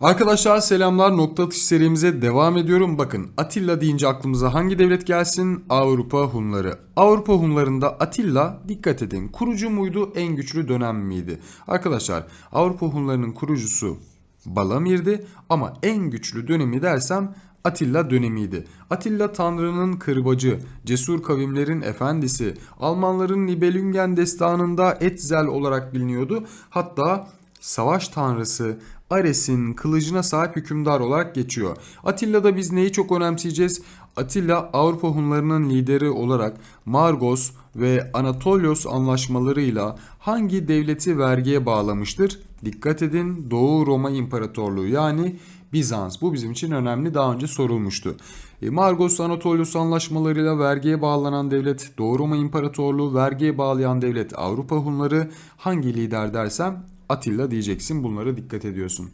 Arkadaşlar selamlar nokta atış serimize devam ediyorum. Bakın Atilla deyince aklımıza hangi devlet gelsin? Avrupa Hunları. Avrupa Hunlarında Atilla dikkat edin kurucu muydu en güçlü dönem miydi? Arkadaşlar Avrupa Hunlarının kurucusu Balamir'di ama en güçlü dönemi dersem Atilla dönemiydi. Atilla Tanrı'nın kırbacı, cesur kavimlerin efendisi, Almanların Nibelungen destanında Etzel olarak biliniyordu. Hatta savaş tanrısı Ares'in kılıcına sahip hükümdar olarak geçiyor. Atilla'da biz neyi çok önemseyeceğiz? Atilla Avrupa Hunlarının lideri olarak Margos ve Anatolios anlaşmalarıyla hangi devleti vergiye bağlamıştır? Dikkat edin Doğu Roma İmparatorluğu yani Bizans. Bu bizim için önemli daha önce sorulmuştu. E, Margos Anatolios anlaşmalarıyla vergiye bağlanan devlet Doğu Roma İmparatorluğu, vergiye bağlayan devlet Avrupa Hunları hangi lider dersem Atilla diyeceksin bunlara dikkat ediyorsun.